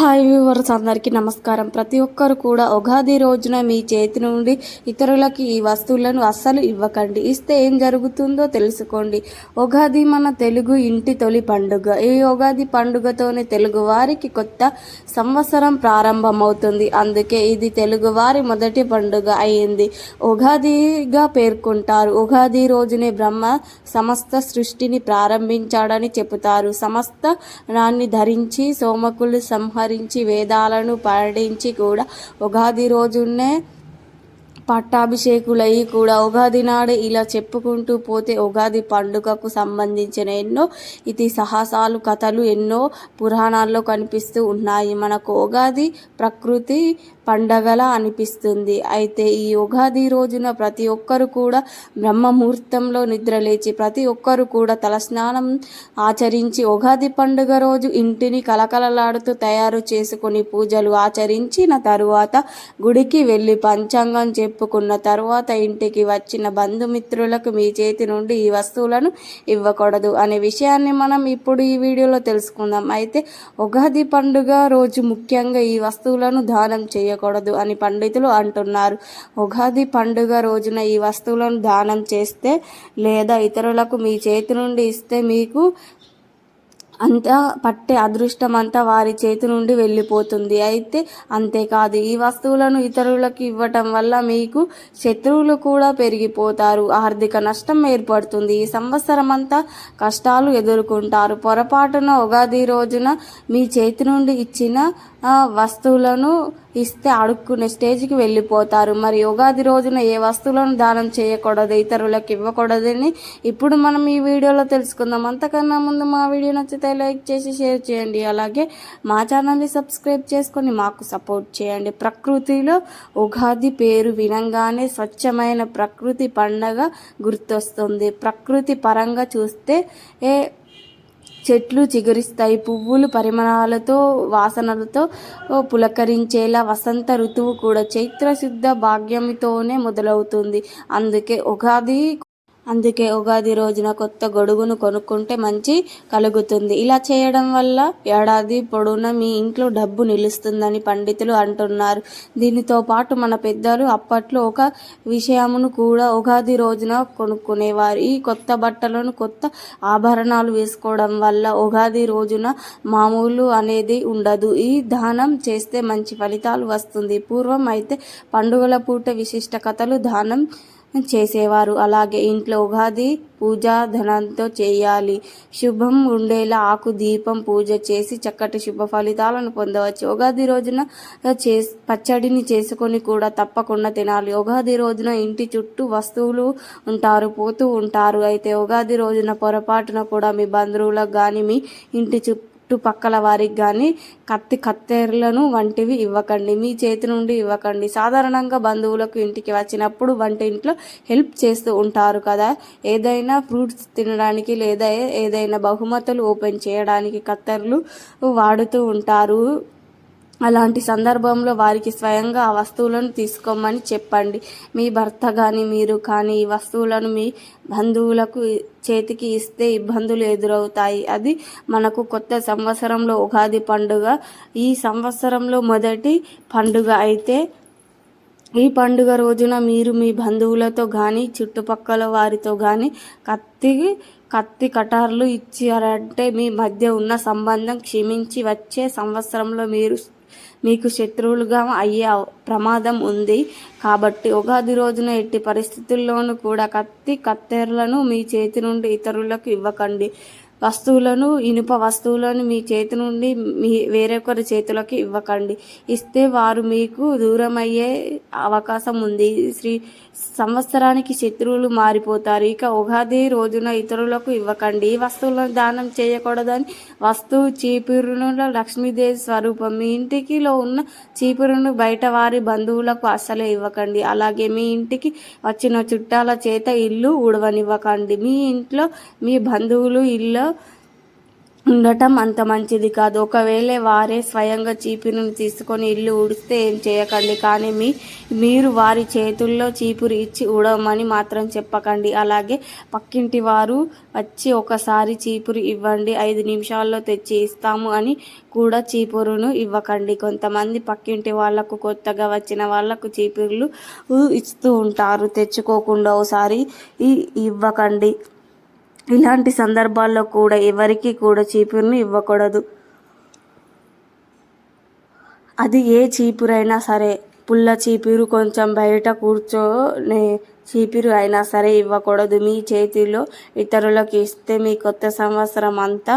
Hi viewers అందరికీ నమస్కారం. ప్రతి ఒక్కరు కూడా ఉగాది రోజున మీ చేతి నుండి ఇతరులకి ఈ వస్తువులను అస్సలు ఇవ్వకండి. ఇస్తే ఏం జరుగుతుందో తెలుసుకోండి. ఉగాది మన తెలుగు ఇంటి తొలి పండుగ. ఈ ఉగాది పండుగతోనే తెలుగు వారికి కొత్త సంవత్సరం ప్రారంభమవుతుంది. అందుకే ఇది తెలుగు వారి మొదటి పండుగ అయింది. ఉగాదిగా పేర్కొంటారు. ఉగాది రోజునే బ్రహ్మ సమస్త సృష్టిని ప్రారంభించాడని చెబుతారు. సమస్త నాన్ని ధరించి సోమకులు సంహరించి వేదాలను పాటించి కూడా ఉగాది రోజునే పట్టాభిషేకులయ్యి కూడా ఉగాది నాడు ఇలా చెప్పుకుంటూ పోతే ఉగాది పండుగకు సంబంధించిన ఎన్నో ఇతి సాహసాలు కథలు ఎన్నో పురాణాల్లో కనిపిస్తూ ఉన్నాయి. మనకు ఉగాది ప్రకృతి పండగలా అనిపిస్తుంది. అయితే ఈ ఉగాది రోజున ప్రతి ఒక్కరు కూడా బ్రహ్మముహూర్తంలో నిద్రలేచి ప్రతి ఒక్కరు కూడా తలస్నానం ఆచరించి ఉగాది పండుగ రోజు ఇంటిని కలకలలాడుతూ తయారు చేసుకుని పూజలు ఆచరించిన తరువాత గుడికి వెళ్ళి పంచాంగం చెప్పుకున్న తరువాత ఇంటికి వచ్చిన బంధుమిత్రులకు మీ చేతి నుండి ఈ వస్తువులను ఇవ్వకూడదు అనే విషయాన్ని మనం ఇప్పుడు ఈ వీడియోలో తెలుసుకుందాం. అయితే ఉగాది పండుగ రోజు ముఖ్యంగా ఈ వస్తువులను దానం చేయకూడదు అని పండితులు అంటున్నారు. ఉగాది పండుగ రోజున ఈ వస్తువులను దానం చేస్తే లేదా ఇతరులకు మీ చేతి నుండి ఇస్తే మీకు అంతా పట్టే అదృష్టం అంతా వారి చేతి నుండి వెళ్ళిపోతుంది. అయితే అంతేకాదు ఈ వస్తువులను ఇతరులకు ఇవ్వటం వల్ల మీకు శత్రువులు కూడా పెరిగిపోతారు. ఆర్థిక నష్టం ఏర్పడుతుంది. ఈ సంవత్సరం అంతా కష్టాలు ఎదుర్కొంటారు. పొరపాటున ఉగాది రోజున మీ చేతి నుండి ఇచ్చిన వస్తువులను ఇస్తే అడుక్కునే స్టేజ్కి వెళ్ళిపోతారు. మరి ఉగాది రోజున ఏ వస్తువులను దానం చేయకూడదు ఇతరులకు ఇవ్వకూడదని ఇప్పుడు మనం ఈ వీడియోలో తెలుసుకుందాం. అంతకన్నా ముందు మా వీడియో నచ్చితే లైక్ చేసి షేర్ చేయండి. అలాగే మా ఛానల్ని సబ్స్క్రైబ్ చేసుకొని మాకు సపోర్ట్ చేయండి. ప్రకృతిలో ఉగాది పేరు వినంగానే స్వచ్ఛమైన ప్రకృతి పండగ గుర్తొస్తుంది. ప్రకృతి పరంగా చూస్తే ఏ చెట్లు చిగురిస్తాయి. పువ్వులు పరిమళాలతో వాసనలతో పులకరించేలా వసంత ఋతువు కూడా చైత్రశుద్ధ భాగ్యంతోనే మొదలవుతుంది. అందుకే ఉగాది అందుకే ఉగాది రోజున కొత్త గొడుగును కొనుక్కుంటే మంచి కలుగుతుంది. ఇలా చేయడం వల్ల ఏడాది పొడవునా మీ ఇంట్లో డబ్బు నిలుస్తుందని పండితులు అంటున్నారు. దీనితో పాటు మన పెద్దలు అప్పట్లో ఒక విషయమును కూడా ఉగాది రోజున కొనుక్కునేవారు. ఈ కొత్త బట్టలను కొత్త ఆభరణాలు వేసుకోవడం వల్ల ఉగాది రోజున మామూలు అనేది ఉండదు. ఈ దానం చేస్తే మంచి ఫలితాలు వస్తుంది. పూర్వం అయితే పండుగల పూట విశిష్ట కథలు దానం చేసేవారు. అలాగే ఇంట్లో ఉగాది పూజ ధనంతో చేయాలి. శుభం ఉండేలా ఆకు దీపం పూజ చేసి చక్కటి శుభ ఫలితాలను పొందవచ్చు. ఉగాది రోజున చే పచ్చడిని చేసుకొని కూడా తప్పకుండా తినాలి. ఉగాది రోజున ఇంటి చుట్టూ వస్తువులు ఉంటారు పోతూ ఉంటారు. అయితే ఉగాది రోజున పొరపాటున కూడా మీ బంధువులకు కానీ మీ ఇంటి చుట్టూ చుట్టుపక్కల వారికి కానీ కత్తి కత్తెరలను వంటివి ఇవ్వకండి. మీ చేతి నుండి ఇవ్వకండి. సాధారణంగా బంధువులకు ఇంటికి వచ్చినప్పుడు వంట ఇంట్లో హెల్ప్ చేస్తూ ఉంటారు కదా. ఏదైనా ఫ్రూట్స్ తినడానికి లేదా ఏదైనా బహుమతులు ఓపెన్ చేయడానికి కత్తెరలు వాడుతూ ఉంటారు. అలాంటి సందర్భంలో వారికి స్వయంగా ఆ వస్తువులను తీసుకోమని చెప్పండి. మీ భర్త కానీ మీరు కానీ ఈ వస్తువులను మీ బంధువులకు చేతికి ఇస్తే ఇబ్బందులు ఎదురవుతాయి. అది మనకు కొత్త సంవత్సరంలో ఉగాది పండుగ. ఈ సంవత్సరంలో మొదటి పండుగ అయితే ఈ పండుగ రోజున మీరు మీ బంధువులతో కానీ చుట్టుపక్కల వారితో కానీ కత్తి కత్తి కటార్లు ఇచ్చారంటే మీ మధ్య ఉన్న సంబంధం క్షమించి వచ్చే సంవత్సరంలో మీరు మీకు శత్రువులుగా అయ్యే ప్రమాదం ఉంది. కాబట్టి ఉగాది రోజున ఎట్టి పరిస్థితుల్లోనూ కూడా కత్తి కత్తెరలను మీ చేతి నుండి ఇతరులకు ఇవ్వకండి. వస్తువులను ఇనుప వస్తువులను మీ చేతి నుండి మీ వేరొకరి చేతులకి ఇవ్వకండి. ఇస్తే వారు మీకు దూరమయ్యే అవకాశం ఉంది. శ్రీ సంవత్సరానికి శత్రువులు మారిపోతారు. ఇక ఉగాది రోజున ఇతరులకు ఇవ్వకండి. ఈ వస్తువులను దానం చేయకూడదని వస్తువు చీపురును లక్ష్మీదేవి స్వరూపం. మీ ఇంటికిలో ఉన్న చీపురును బయట వారి బంధువులకు అస్సలే ఇవ్వకండి. అలాగే మీ ఇంటికి వచ్చిన చుట్టాల చేత ఇల్లు ఉడవనివ్వకండి మీ ఇంట్లో మీ బంధువులు ఇల్లు ఉండటం అంత మంచిది కాదు. ఒకవేళ వారే స్వయంగా చీపురుని తీసుకొని ఇల్లు ఉడిస్తే ఏం చేయకండి. కానీ మీ మీరు వారి చేతుల్లో చీపురు ఇచ్చి ఊడమని మాత్రం చెప్పకండి. అలాగే పక్కింటి వారు వచ్చి ఒకసారి చీపురు ఇవ్వండి. ఐదు నిమిషాల్లో తెచ్చి ఇస్తాము అని కూడా చీపురును ఇవ్వకండి. కొంతమంది పక్కింటి వాళ్ళకు కొత్తగా వచ్చిన వాళ్ళకు చీపురులు ఇస్తూ ఉంటారు. తెచ్చుకోకుండా ఒకసారి ఇవ్వకండి. ఇలాంటి సందర్భాల్లో కూడా ఎవరికి కూడా చీపురుని ఇవ్వకూడదు. అది ఏ చీపురైనా సరే పుల్ల చీపురు కొంచెం బయట కూర్చోనే చీపురు అయినా సరే ఇవ్వకూడదు. మీ చేతిలో ఇతరులకు ఇస్తే మీ కొత్త సంవత్సరం అంతా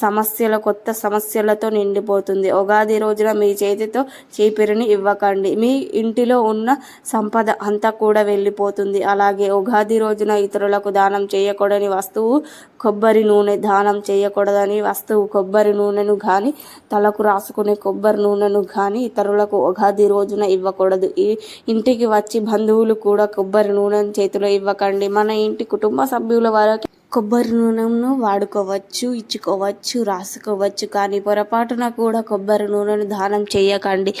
సమస్యల కొత్త సమస్యలతో నిండిపోతుంది. ఉగాది రోజున మీ చేతితో చీపిరిని ఇవ్వకండి. మీ ఇంటిలో ఉన్న సంపద అంతా కూడా వెళ్ళిపోతుంది. అలాగే ఉగాది రోజున ఇతరులకు దానం చేయకూడని వస్తువు కొబ్బరి నూనె. దానం చేయకూడదని వస్తువు కొబ్బరి నూనెను కానీ తలకు రాసుకునే కొబ్బరి నూనెను కానీ ఇతరులకు ఉగాది రోజున ఇవ్వకూడదు. ఈ ఇంటికి వచ్చి బంధువులు కూడా కొబ్బరి నూనెను చేతిలో ఇవ్వకండి. మన ఇంటి కుటుంబ సభ్యుల వరకు కొబ్బరి నూనెను వాడుకోవచ్చు ఇచ్చుకోవచ్చు రాసుకోవచ్చు. కానీ పొరపాటున కూడా కొబ్బరి నూనెను దానం చేయకండి.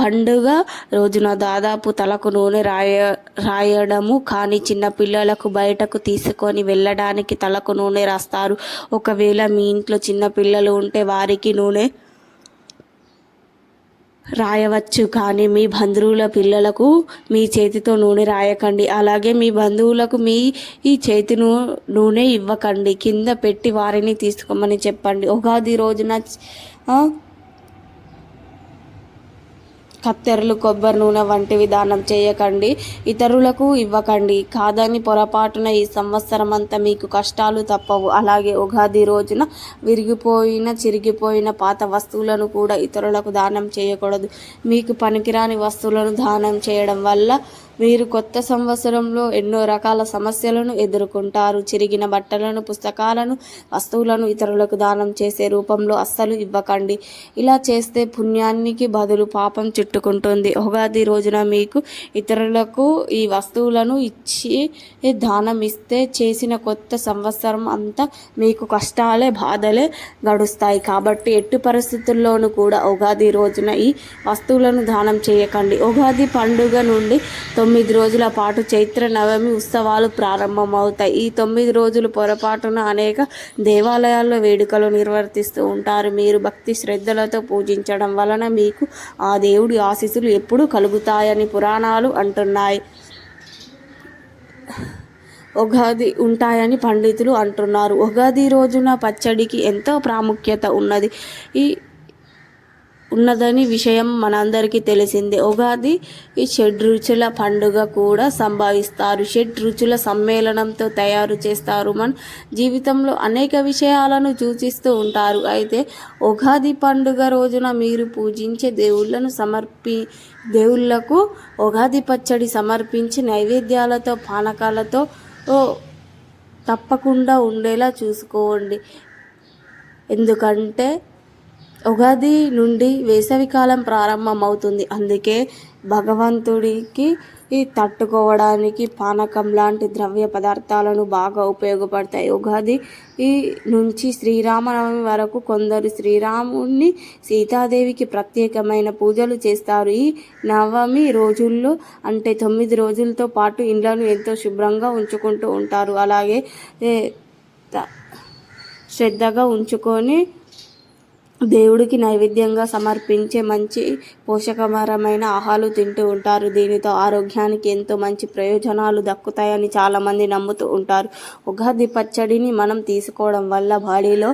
పండుగ రోజున దాదాపు తలకు నూనె రాయ రాయడము. కానీ చిన్నపిల్లలకు బయటకు తీసుకొని వెళ్ళడానికి తలకు నూనె రాస్తారు. ఒకవేళ మీ ఇంట్లో చిన్నపిల్లలు ఉంటే వారికి నూనె రాయవచ్చు కానీ మీ బంధువుల పిల్లలకు మీ చేతితో నూనె రాయకండి. అలాగే మీ బంధువులకు మీ ఈ చేతి నూనె ఇవ్వకండి. కింద పెట్టి వారిని తీసుకోమని చెప్పండి. ఉగాది రోజున కత్తెరలు కొబ్బరి నూనె వంటివి దానం చేయకండి. ఇతరులకు ఇవ్వకండి. కాదని పొరపాటున ఈ సంవత్సరం అంతా మీకు కష్టాలు తప్పవు. అలాగే ఉగాది రోజున విరిగిపోయిన చిరిగిపోయిన పాత వస్తువులను కూడా ఇతరులకు దానం చేయకూడదు. మీకు పనికిరాని వస్తువులను దానం చేయడం వల్ల మీరు కొత్త సంవత్సరంలో ఎన్నో రకాల సమస్యలను ఎదుర్కొంటారు. చిరిగిన బట్టలను పుస్తకాలను వస్తువులను ఇతరులకు దానం చేసే రూపంలో అస్సలు ఇవ్వకండి. ఇలా చేస్తే పుణ్యానికి బదులు పాపం చుట్టుకుంటుంది. ఉగాది రోజున మీకు ఇతరులకు ఈ వస్తువులను ఇచ్చి దానం ఇస్తే చేసిన కొత్త సంవత్సరం అంతా మీకు కష్టాలే బాధలే గడుస్తాయి. కాబట్టి ఎట్టి పరిస్థితుల్లోనూ కూడా ఉగాది రోజున ఈ వస్తువులను దానం చేయకండి. ఉగాది పండుగ నుండి తొమ్మిది రోజుల పాటు చైత్ర నవమి ఉత్సవాలు ప్రారంభమవుతాయి. ఈ తొమ్మిది రోజులు పొరపాటున అనేక దేవాలయాల్లో వేడుకలు నిర్వర్తిస్తూ ఉంటారు. మీరు భక్తి శ్రద్ధలతో పూజించడం వలన మీకు ఆ దేవుడి ఆశీస్సులు ఎప్పుడూ కలుగుతాయని పురాణాలు అంటున్నాయి. ఉగాది ఉంటాయని పండితులు అంటున్నారు. ఉగాది రోజున పచ్చడికి ఎంతో ప్రాముఖ్యత ఉన్నది. ఈ ఉన్నదని విషయం మనందరికీ తెలిసిందే. ఉగాది ఈ షడ్ రుచుల పండుగ కూడా సంభావిస్తారు. షడ్ రుచుల సమ్మేళనంతో తయారు చేస్తారు మన. జీవితంలో అనేక విషయాలను సూచిస్తూ ఉంటారు. అయితే ఉగాది పండుగ రోజున మీరు పూజించే దేవుళ్ళను సమర్పి దేవుళ్ళకు ఉగాది పచ్చడి సమర్పించి నైవేద్యాలతో పానకాలతో తప్పకుండా ఉండేలా చూసుకోండి. ఎందుకంటే ఉగాది నుండి వేసవికాలం ప్రారంభమవుతుంది. అందుకే భగవంతుడికి తట్టుకోవడానికి పానకం లాంటి ద్రవ్య పదార్థాలను బాగా ఉపయోగపడతాయి. ఉగాది ఈ నుంచి శ్రీరామనవమి వరకు కొందరు శ్రీరాముని సీతాదేవికి ప్రత్యేకమైన పూజలు చేస్తారు. ఈ నవమి రోజుల్లో అంటే తొమ్మిది రోజులతో పాటు ఇండ్లను ఎంతో శుభ్రంగా ఉంచుకుంటూ ఉంటారు. అలాగే శ్రద్ధగా ఉంచుకొని దేవుడికి నైవేద్యంగా సమర్పించే మంచి పోషకమరమైన ఆహారాలు తింటూ ఉంటారు. దీనితో ఆరోగ్యానికి ఎంతో మంచి ప్రయోజనాలు దక్కుతాయని చాలామంది నమ్ముతూ ఉంటారు. ఉగాది పచ్చడిని మనం తీసుకోవడం వల్ల బాడీలో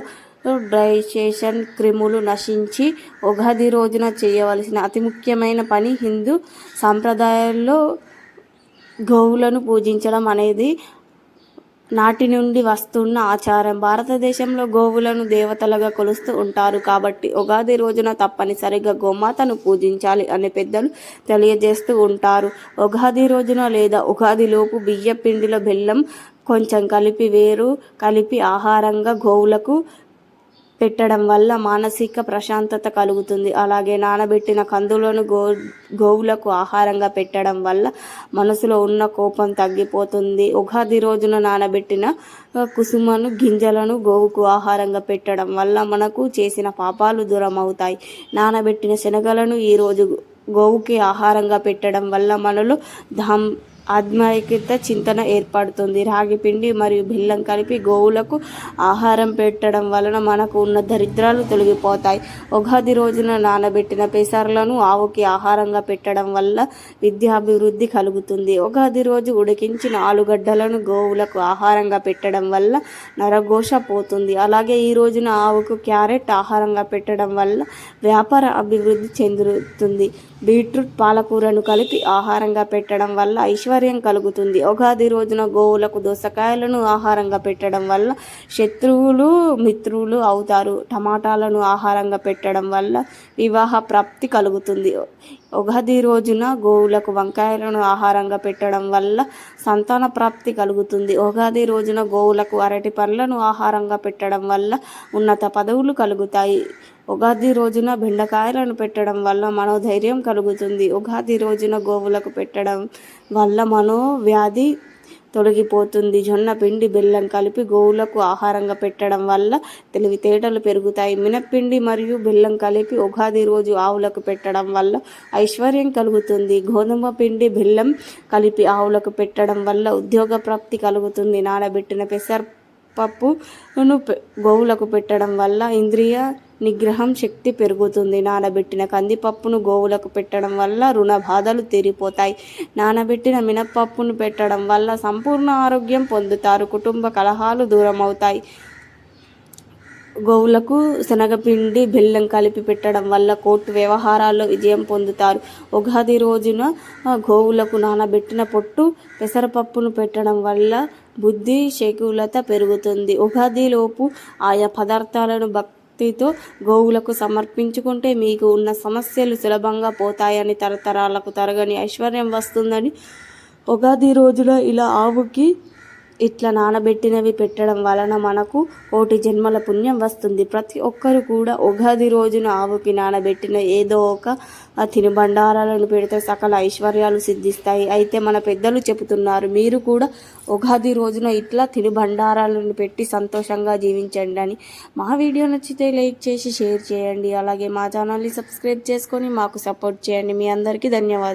డైజెషన్ క్రిములు నశించి ఉగాది రోజున చేయవలసిన అతి ముఖ్యమైన పని హిందూ సాంప్రదాయాల్లో గోవులను పూజించడం అనేది నాటి నుండి వస్తున్న ఆచారం. భారతదేశంలో గోవులను దేవతలుగా కొలుస్తూ ఉంటారు కాబట్టి ఉగాది రోజున తప్పనిసరిగా గోమాతను పూజించాలి అని పెద్దలు తెలియజేస్తూ ఉంటారు. ఉగాది రోజున లేదా ఉగాదిలోపు బియ్య పిండిలో బెల్లం కొంచెం కలిపి వేరు కలిపి ఆహారంగా గోవులకు పెట్టడం వల్ల మానసిక ప్రశాంతత కలుగుతుంది. అలాగే నానబెట్టిన కందులను గో గోవులకు ఆహారంగా పెట్టడం వల్ల మనసులో ఉన్న కోపం తగ్గిపోతుంది. ఉగాది రోజున నానబెట్టిన కుసుమను గింజలను గోవుకు ఆహారంగా పెట్టడం వల్ల మనకు చేసిన పాపాలు దూరం అవుతాయి నానబెట్టిన శనగలను ఈరోజు గోవుకి ఆహారంగా పెట్టడం వల్ల మనలో ధమ్ ఆధ్యాత్మికత చింతన ఏర్పడుతుంది. రాగి పిండి మరియు బెల్లం కలిపి గోవులకు ఆహారం పెట్టడం వలన మనకు ఉన్న దరిద్రాలు తొలగిపోతాయి. ఉగాది రోజున నానబెట్టిన పెసర్లను ఆవుకి ఆహారంగా పెట్టడం వల్ల విద్యాభివృద్ధి కలుగుతుంది. ఉగాది రోజు ఉడికించిన ఆలుగడ్డలను గోవులకు ఆహారంగా పెట్టడం వల్ల నరఘోష పోతుంది. అలాగే ఈ రోజున ఆవుకు క్యారెట్ ఆహారంగా పెట్టడం వల్ల వ్యాపార అభివృద్ధి చెందుతుంది. బీట్రూట్ పాలకూరను కలిపి ఆహారంగా పెట్టడం వల్ల ఐశ్వర్యం కలుగుతుంది. ఉగాది రోజున గోవులకు దోసకాయలను ఆహారంగా పెట్టడం వల్ల శత్రువులు మిత్రులు అవుతారు. టమాటాలను ఆహారంగా పెట్టడం వల్ల వివాహ ప్రాప్తి కలుగుతుంది. ఉగాది రోజున గోవులకు వంకాయలను ఆహారంగా పెట్టడం వల్ల సంతాన ప్రాప్తి కలుగుతుంది. ఉగాది రోజున గోవులకు అరటి పండ్లను ఆహారంగా పెట్టడం వల్ల ఉన్నత పదవులు కలుగుతాయి. ఉగాది రోజున బెండకాయలను పెట్టడం వల్ల మనోధైర్యం కలుగుతుంది. ఉగాది రోజున గోవులకు పెట్టడం వల్ల మనోవ్యాధి తొలగిపోతుంది. జొన్న పిండి బెల్లం కలిపి గోవులకు ఆహారంగా పెట్టడం వల్ల తెలివితేటలు పెరుగుతాయి. మినప్పిండి మరియు బెల్లం కలిపి ఉగాది రోజు ఆవులకు పెట్టడం వల్ల ఐశ్వర్యం కలుగుతుంది. గోధుమ పిండి బెల్లం కలిపి ఆవులకు పెట్టడం వల్ల ఉద్యోగ ప్రాప్తి కలుగుతుంది. నానబెట్టిన పెసర పప్పును గోవులకు పెట్టడం వల్ల ఇంద్రియ నిగ్రహం శక్తి పెరుగుతుంది. నానబెట్టిన కందిపప్పును గోవులకు పెట్టడం వల్ల రుణ బాధలు తీరిపోతాయి. నానబెట్టిన మినపప్పును పెట్టడం వల్ల సంపూర్ణ ఆరోగ్యం పొందుతారు. కుటుంబ కలహాలు దూరం అవుతాయి గోవులకు శనగపిండి బెల్లం కలిపి పెట్టడం వల్ల కోర్టు వ్యవహారాల్లో విజయం పొందుతారు. ఉగాది రోజున గోవులకు నానబెట్టిన పొట్టు పెసరపప్పును పెట్టడం వల్ల బుద్ధి శకులత పెరుగుతుంది. ఉగాదిలోపు ఆయా పదార్థాలను భక్తితో గోవులకు సమర్పించుకుంటే మీకు ఉన్న సమస్యలు సులభంగా పోతాయని తరతరాలకు తరగని ఐశ్వర్యం వస్తుందని ఉగాది రోజున ఇలా ఆవుకి ఇట్లా నానబెట్టినవి పెట్టడం వలన మనకు కోటి జన్మల పుణ్యం వస్తుంది. ప్రతి ఒక్కరు కూడా ఉగాది రోజున ఆవుకి నానబెట్టిన ఏదో ఒక తినుబండారాలను పెడితే సకల ఐశ్వర్యాలు సిద్ధిస్తాయి. అయితే మన పెద్దలు చెబుతున్నారు మీరు కూడా ఉగాది రోజున ఇట్లా తినుబండారాలను పెట్టి సంతోషంగా జీవించండి అని. మా వీడియో నచ్చితే లైక్ చేసి షేర్ చేయండి. అలాగే మా ఛానల్ని సబ్స్క్రైబ్ చేసుకొని మాకు సపోర్ట్ చేయండి. మీ అందరికీ ధన్యవాదాలు.